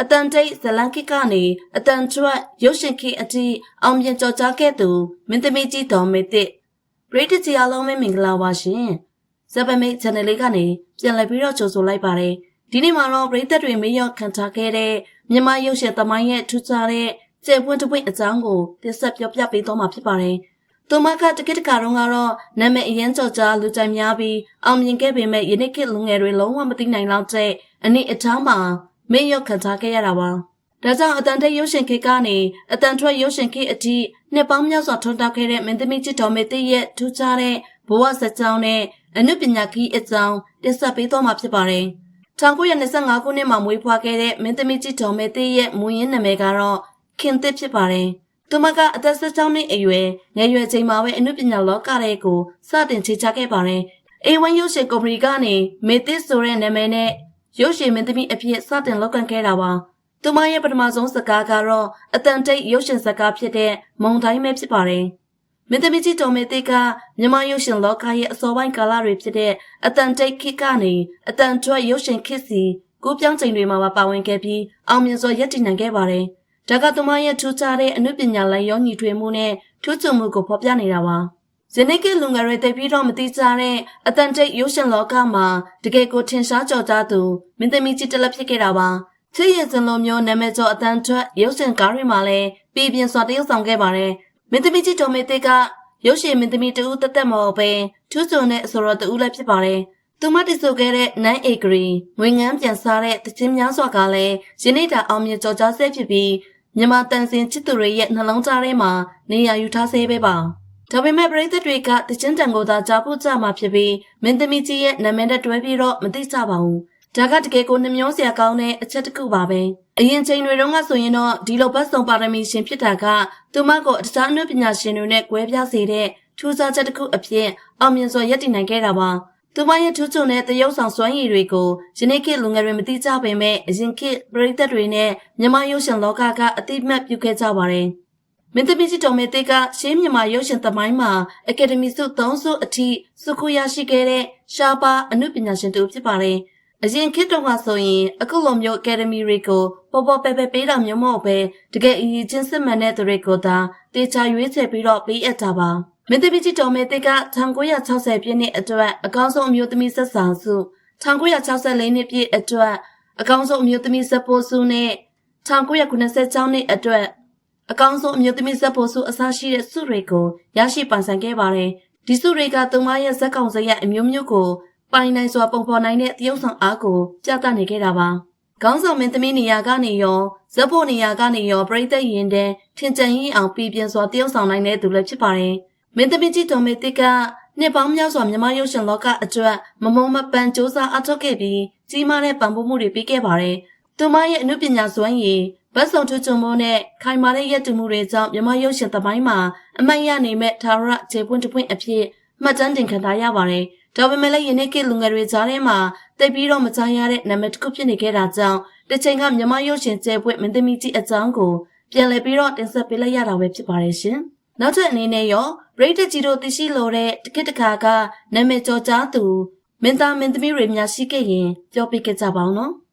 အတန်တိတ်ဇလန်ကိကနေအတန်ချွတ်ရုပ်ရှင်ခေတ်အထိအောင်မြင်ကြော်ကြားခဲ့သူမင်းသမီးကြီးတော်မေတစ်ပရိသတ်ကြီးအားလုံးပဲမင်္ဂလာပါရှင်ဇပမိတ် channel လေးကနေပြန်လည်ပြီးတော့ကြိုဆိုလိုက်ပါတယ်ဒီနေ့မှာတော့ပရိသတ်တွေမေးရခံထားခဲ့တဲ့မြန်မာရုပ်ရှင်သမိုင်းရဲ့ထူးခြားတဲ့ကျေပွင့်တစ်ပွင့်အကြောင်းကိုတင်ဆက်ပြောပြပေးသွားမှာဖြစ်ပါတယ်သူမကတကိတကာတော့ကတော့နာမည်အရင်ကြော်ကြားလူကြိုက်များပြီးအောင်မြင်ခဲ့ပေမဲ့ယနေ့ခေတ်လူငယ်တွေလုံးဝမသိနိုင်တော့တဲ့အနည်းအထားမှာ မင်းရောက်ခံထားခဲ့ရတာပါ။ဒါကြောင့်အတန်တိတ်ရုပ်ရှင်ခေတ်ကနေအတန်ထွက်ရုပ်ရှင်ခေတ်အထိနှစ်ပေါင်းများစွာထွန်းတောက်ခဲ့တဲ့မင်းသမီးချစ်တော်မေသိရဲ့ထူးခြားတဲ့ဘဝစကြောင်းနဲ့အနုပညာခီးအကြောင်းတင်ဆက်ပေးသွားမှာဖြစ်ပါတယ်။1925ခုနှစ်မှာမွေးဖွားခဲ့တဲ့မင်းသမီးချစ်တော်မေသိရဲ့မူရင်းနာမည်ကတော့ခင်သစ်ဖြစ်ပါတယ်။သူမကအသက်16နှစ်အရွယ်ငယ်ရွယ်ချိန်မှာပဲအနုပညာလောကရဲ့ကိုစတင်ချေချခဲ့ပါတယ်။ A1 ရုပ်ရှင်ကုမ္ပဏီကနေမေသစ်ဆိုတဲ့နာမည်နဲ့ ရုပ်ရှင်မင်းသမီးအဖြစ်စတင်လောက်ကန်ခဲ့တာပါ။သူမရဲ့ပထမဆုံးစကားကတော့အတန်တိတ်ရုပ်ရှင်စကားဖြစ်တဲ့မုံတိုင်းပဲဖြစ်ပါတယ်။မင်းသမီးကြီးတော်မေတိတ်ကမြန်မာရုပ်ရှင်လောကရဲ့အစောပိုင်းကာလတွေဖြစ်တဲ့အတန်တိတ်ခေတ်ကနေအတန်ထွက်ရုပ်ရှင်ခေတ်စီကူးပြောင်းချိန်တွေမှာပါဝင်ခဲ့ပြီးအောင်မြင်စွာရပ်တည်နိုင်ခဲ့ပါတယ်။ဒါကသူမရဲ့ထူးခြားတဲ့အနုပညာလိုက်ရောညီထွေမှုနဲ့ထူးချွန်မှုကိုဖော်ပြနေတာပါ။ ဇနိကလူငယ်တွေတိတ်ပြီးတော့မတိကျတဲ့အတန်တိတ်ရုပ်ရှင်လောကမှာတကယ်ကိုထင်ရှားကြော်ကြားသူမင်းသမီးကြီးတစ်လက်ဖြစ်ခဲ့တာပါချစ်ရဲ့စလုံးမျိုးနာမည်ကျော်အတန်ထွက်ရုပ်ရှင်ကားတွေမှာလည်းပြည်ပြင်းစွာတရုပ်ဆောင်ခဲ့ပါတယ်မင်းသမီးကြီးတော်မေတိတ်ကရုပ်ရှင်မင်းသမီးတူတက်တက်မဟုတ်ပဲထူးချွန်တဲ့အဆိုတော်တူလည်းဖြစ်ပါတယ်သူမတည်ဆိုခဲ့တဲ့9 acre ငွေငန်းပြန်စားတဲ့တခြင်းများစွာကလည်းယနေ့တာအောင်မြင်ကြော်ကြားဆဲဖြစ်ပြီးမြန်မာတန်စင်ချစ်သူတွေရဲ့နှလုံးသားထဲမှာနေရာယူထားဆဲပဲပါ ဒါပေမဲ့ပရိသတ်တွေကတချင်းတန်ကိုသာကြားဖို့ကြမှာဖြစ်ပြီးမင်းသမီးကြီးရဲ့နာမည်နဲ့တွဲပြီးတော့မသိကြပါဘူး။ဒါကတကယ်ကိုနှမျောစရာကောင်းတဲ့အချက်တစ်ခုပါပဲ။အရင်ချိန်တွေတုန်းကဆိုရင်တော့ဒီလိုဘတ်စုံပါရမီရှင်ဖြစ်တာကသူမကိုတခြားအနုပညာရှင်တွေနဲ့ကွဲပြားစေတဲ့ထူးခြားချက်တစ်ခုအဖြစ်အောင်မြင်စွာရပ်တည်နိုင်ခဲ့တာပါ။သူမရဲ့ထူးချွန်တဲ့တရုပ်ဆောင်စွမ်းရည်တွေကိုယနေ့ခေတ်လူငယ်တွေမသိကြပေမဲ့အရင်ခေတ်ပရိသတ်တွေနဲ့မြန်မာရုပ်ရှင်လောကကအတိအမှတ်ပြုခဲ့ကြပါတယ်။ မင်းသမီးကြီးတော်မေတေးကရှေးမြန်မာရုပ်ရှင်သမိုင်းမှာအကယ်ဒမီဆု၃ဆုအထိစုခုရရှိခဲ့တဲ့ရှားပါအမှုပညာရှင်တူဖြစ်ပါတယ်။အရင်ခေတ်တုန်းကဆိုရင်အခုလိုမျိုးအကယ်ဒမီတွေကိုပေါ်ပေါ်ပဲပဲပေးတာမျိုးမဟုတ်ပဲတကယ်အရေးချင်းစစ်မှန်တဲ့သူတွေကိုသာတေချာရွေးချယ်ပြီးတော့ပေးအပ်တာပါ။မင်းသမီးကြီးတော်မေတေးက1960ပြည့်နှစ်အတွက်အကောင်းဆုံးအမျိုးသမီးဆက်ဆံစု1964နှစ်ပြည့်အတွက်အကောင်းဆုံးအမျိုးသမီးဆက်ပိုးစုနဲ့1996နှစ်အတွက် အကောင်းဆုံးအမျိုးသမီးဇက်ဖို့စုအစားရှိတဲ့စုတွေကိုရရှိပိုင်ဆိုင်ခဲ့ပါတယ်။ဒီစုတွေကသူမရဲ့ဇက်ကောင်စရက်အမျိုးမျိုးကိုပိုင်နိုင်စွာပုံဖော်နိုင်တဲ့တရုပ်ဆောင်အားကိုပြသနေခဲ့တာပါ။ခေါင်းဆောင်မင်းသမီးနေရာကနေရောဇက်ဖို့နေရာကနေရောပြိသက်ရင်တဲ့ထင်ကြံရင်အောင်ပြည်ပြင်းစွာတရုပ်ဆောင်နိုင်တဲ့သူလည်းဖြစ်ပါတယ်။မင်းသမီးကြီးတော်မေတိကနှစ်ပေါင်းများစွာမြမရုပ်ရှင်လောကအတွက်မမုံမပန်စ조사အထောက်ခဲ့ပြီးကြီးမားတဲ့ပံ့ပိုးမှုတွေပေးခဲ့ပါတယ်။သူမရဲ့အမှုပညာစွမ်းရည် ဗတ်စုံထူးချွန်မှုနဲ့ခိုင်မာတဲ့ရည်တည်မှုတွေကြောင့်မြမရုပ်ရှင်သမိုင်းမှာအမှတ်ရနိုင်မဲ့သာရခြေပွင့်တစ်ပွင့်အဖြစ်မှတ်တမ်းတင်ခံထားရပါတယ်။ဒါပေမဲ့လည်းယနေ့ခေတ်လူငယ်တွေကြားထဲမှာတိတ်ပြီးတော့မကြားရတဲ့နာမည်တစ်ခုဖြစ်နေခဲ့တာကြောင့်တစ်ချိန်ကမြမရုပ်ရှင်ခြေပွင့်မင်းသမီးကြီးအကြောင်းကိုပြန်လည်ပြီးတော့တင်ဆက်ပေးလိုက်ရတာပဲဖြစ်ပါတယ်ရှင်။နောက်ထပ်အနေနဲ့ရောပရိသတ်ကြီးတို့သိရှိလိုတဲ့တကိတခါကနာမည်ကျော်ကြားသူမင်းသားမင်းသမီးတွေများရှိခဲ့ရင်ပြောပြခဲ့ကြပါဦးနော်။